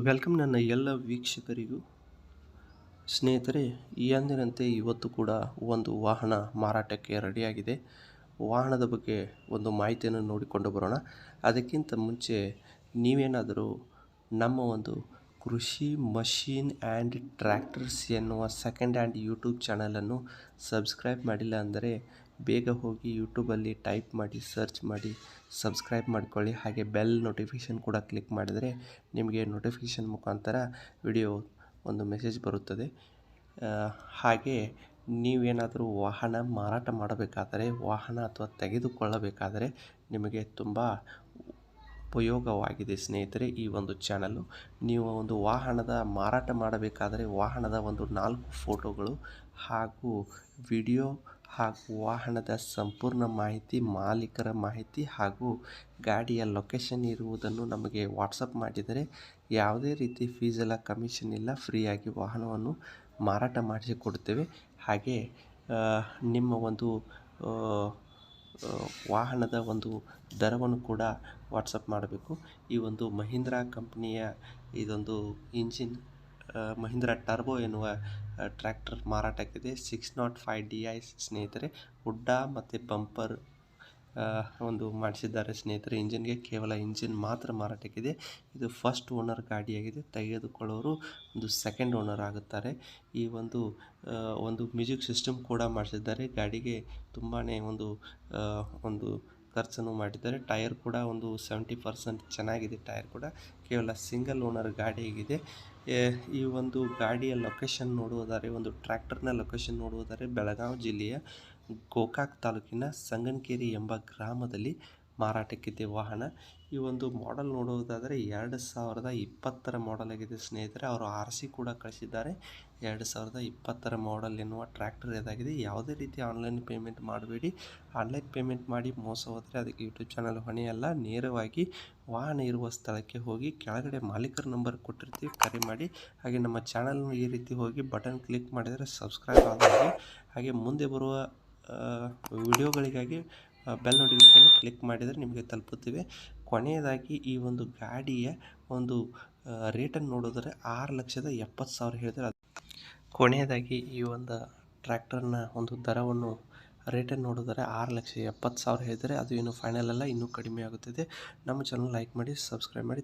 Welcome ನನ್ನ ಎಲ್ಲ ವೀಕ್ಷಕರಿಗೂ. ಸ್ನೇಹಿತರೆ, ಈ ಅಂದಿನಂತೆ ಇವತ್ತು ಕೂಡ ಒಂದು ವಾಹನ ಮಾರಾಟಕ್ಕೆ ರೆಡಿಯಾಗಿದೆ. ವಾಹನದ ಬಗ್ಗೆ ಒಂದು ಮಾಹಿತಿಯನ್ನು ನೋಡಿಕೊಂಡು ಬರೋಣ. ಅದಕ್ಕಿಂತ ಮುಂಚೆ ನೀವೇನಾದರೂ ನಮ್ಮ ಒಂದು ಕೃಷಿ ಮಷೀನ್ ಆ್ಯಂಡ್ ಟ್ರ್ಯಾಕ್ಟರ್ಸ್ ಎನ್ನುವ ಸೆಕೆಂಡ್ ಹ್ಯಾಂಡ್ ಯೂಟ್ಯೂಬ್ ಚಾನಲನ್ನು ಸಬ್ಸ್ಕ್ರೈಬ್ ಮಾಡಿಲ್ಲ ಅಂದರೆ ಬೇಗ ಹೋಗಿ ಯೂಟ್ಯೂಬಲ್ಲಿ ಟೈಪ್ ಮಾಡಿ, ಸರ್ಚ್ ಮಾಡಿ, ಸಬ್ಸ್ಕ್ರೈಬ್ ಮಾಡ್ಕೊಳ್ಳಿ. ಹಾಗೆ ಬೆಲ್ ನೋಟಿಫಿಕೇಷನ್ ಕೂಡ ಕ್ಲಿಕ್ ಮಾಡಿದರೆ ನಿಮಗೆ ನೋಟಿಫಿಕೇಷನ್ ಮುಖಾಂತರ ವಿಡಿಯೋ ಒಂದು ಮೆಸೇಜ್ ಬರುತ್ತದೆ. ಹಾಗೆ ನೀವೇನಾದರೂ ವಾಹನ ಮಾರಾಟ ಮಾಡಬೇಕಾದರೆ, ವಾಹನ ಅಥವಾ ತೆಗೆದುಕೊಳ್ಳಬೇಕಾದರೆ ನಿಮಗೆ ತುಂಬ ಉಪಯೋಗವಾಗಿದೆ ಸ್ನೇಹಿತರೆ, ಈ ಒಂದು ಚಾನಲ್ಲು ನೀವು ಒಂದು ವಾಹನದ ಮಾರಾಟ ಮಾಡಬೇಕಾದರೆ ವಾಹನದ ಒಂದು ನಾಲ್ಕು ಫೋಟೋಗಳು ಹಾಗೂ ವಿಡಿಯೋ ಹಾಗೂ ವಾಹನದ ಸಂಪೂರ್ಣ ಮಾಹಿತಿ, ಮಾಲೀಕರ ಮಾಹಿತಿ ಹಾಗೂ ಗಾಡಿಯ ಲೊಕೇಶನ್ ಇರುವುದನ್ನು ನಮಗೆ ವಾಟ್ಸಪ್ ಮಾಡಿದರೆ ಯಾವುದೇ ರೀತಿ ಫೀಸೆಲ್ಲ ಕಮಿಷನ್ ಇಲ್ಲ ಫ್ರೀಯಾಗಿ ವಾಹನವನ್ನು ಮಾರಾಟ ಮಾಡಿಸಿಕೊಡುತ್ತೇವೆ. ಹಾಗೆ ನಿಮ್ಮ ಒಂದು ವಾಹನದ ಒಂದು ದರವನ್ನು ಕೂಡ ವಾಟ್ಸಪ್ ಮಾಡಬೇಕು. ಈ ಒಂದು ಮಹೀಂದ್ರಾ ಕಂಪ್ನಿಯ ಇದೊಂದು ಇಂಜಿನ್ ಮಹೀಂದ್ರ ಟರ್ಬೋ ಎನ್ನುವ tractor ಮಾರಾಟಕ್ಕಿದೆ. Six naught five D I ಸ್ನೇಹಿತರೆ ಹುಡ್ಡ ಮತ್ತು ಬಂಪರ್ ಒಂದು ಮಾಡಿಸಿದ್ದಾರೆ ಸ್ನೇಹಿತರೆ. ಇಂಜಿನ್ಗೆ ಕೇವಲ ಇಂಜಿನ್ ಮಾತ್ರ ಮಾರಾಟಕ್ಕಿದೆ. ಇದು ಫಸ್ಟ್ ಓನರ್ ಗಾಡಿಯಾಗಿದೆ. ತೆಗೆದುಕೊಳ್ಳೋರು ಒಂದು ಸೆಕೆಂಡ್ ಓನರ್ ಆಗುತ್ತಾರೆ. ಈ ಒಂದು ಒಂದು ಮ್ಯೂಸಿಕ್ ಸಿಸ್ಟಮ್ ಕೂಡ ಮಾಡಿಸಿದ್ದಾರೆ. ಗಾಡಿಗೆ ತುಂಬಾ ಒಂದು ಒಂದು ಖರ್ಚನ್ನು ಮಾಡಿದ್ದಾರೆ. ಟೈರ್ ಕೂಡ ಒಂದು ಸೆವೆಂಟಿ ಪರ್ಸೆಂಟ್ ಚೆನ್ನಾಗಿದೆ ಟೈರ್ ಕೂಡ. ಕೇವಲ ಸಿಂಗಲ್ ಓನರ್ ಗಾಡಿಯಾಗಿದೆ. ಈ ಒಂದು ಗಾಡಿಯ ಲೊಕೇಶನ್ ನೋಡುವುದಾದರೆ, ಒಂದು ಟ್ರ್ಯಾಕ್ಟರ್ನ ಲೊಕೇಶನ್ ನೋಡುವುದಾದರೆ, ಬೆಳಗಾವಿ ಜಿಲ್ಲೆಯ ಗೋಕಾಕ್ ತಾಲೂಕಿನ ಸಂಗನಕೇರಿ ಎಂಬ ಗ್ರಾಮದಲ್ಲಿ ಮಾರಾಟಕ್ಕಿದೆ ವಾಹನ. ಈ ಒಂದು ಮಾಡೆಲ್ ನೋಡುವುದಾದರೆ ಎರಡು ಸಾವಿರದ ಇಪ್ಪತ್ತರ ಮಾಡೆಲ್ ಆಗಿದೆ ಸ್ನೇಹಿತರೆ. ಅವರು ಆರ್ ಸಿ ಕೂಡ ಕಳಿಸಿದ್ದಾರೆ. ಎರಡು ಸಾವಿರದ ಇಪ್ಪತ್ತರ ಮಾಡೆಲ್ ಎನ್ನುವ ಟ್ರ್ಯಾಕ್ಟರ್ ಇದಾಗಿದೆ. ಯಾವುದೇ ರೀತಿ ಆನ್ಲೈನ್ ಪೇಮೆಂಟ್ ಮಾಡಬೇಡಿ. ಆನ್ಲೈನ್ ಪೇಮೆಂಟ್ ಮಾಡಿ ಮೋಸ ಹೋದರೆ ಅದಕ್ಕೆ ಯೂಟ್ಯೂಬ್ ಚಾನಲ್ ಹೊಣೆಯಲ್ಲ. ನೇರವಾಗಿ ವಾಹನ ಇರುವ ಸ್ಥಳಕ್ಕೆ ಹೋಗಿ ಕೆಳಗಡೆ ಮಾಲೀಕರ ನಂಬರ್ ಕೊಟ್ಟಿರ್ತೀವಿ, ಕರೆ ಮಾಡಿ. ಹಾಗೆ ನಮ್ಮ ಚಾನಲ್ನ ಈ ರೀತಿ ಹೋಗಿ ಬಟನ್ ಕ್ಲಿಕ್ ಮಾಡಿದರೆ ಸಬ್ಸ್ಕ್ರೈಬ್ ಆಗಿ ಹಾಗೆ ಮುಂದೆ ಬರುವ ವಿಡಿಯೋಗಳಿಗಾಗಿ ಬೆಲ್ ನೋಟಿಫಿಕೇಷನ್ ಕ್ಲಿಕ್ ಮಾಡಿದರೆ ನಿಮಗೆ ತಲುಪುತ್ತಿವೆ. ಕೊನೆಯದಾಗಿ ಈ ಒಂದು ಗಾಡಿಯ ಒಂದು ರೇಟನ್ನು ನೋಡಿದರೆ ಆರು ಲಕ್ಷದ ಎಪ್ಪತ್ತು ಸಾವಿರ ಹೇಳಿದರೆ ಅದು ಕೊನೆಯದಾಗಿ ಈ ಒಂದು ಟ್ರ್ಯಾಕ್ಟರ್ನ ಒಂದು ದರವನ್ನು ರೇಟನ್ನು ನೋಡಿದರೆ ಆರು ಲಕ್ಷ ಎಪ್ಪತ್ತು ಸಾವಿರ ಹೇಳಿದರೆ ಅದು ಇನ್ನೂ ಫೈನಲ್ ಅಲ್ಲ, ಇನ್ನೂ ಕಡಿಮೆ ಆಗುತ್ತದೆ. ನಮ್ಮ ಚಾನಲ್ ಲೈಕ್ ಮಾಡಿ ಸಬ್ಸ್ಕ್ರೈಬ್ ಮಾಡಿ.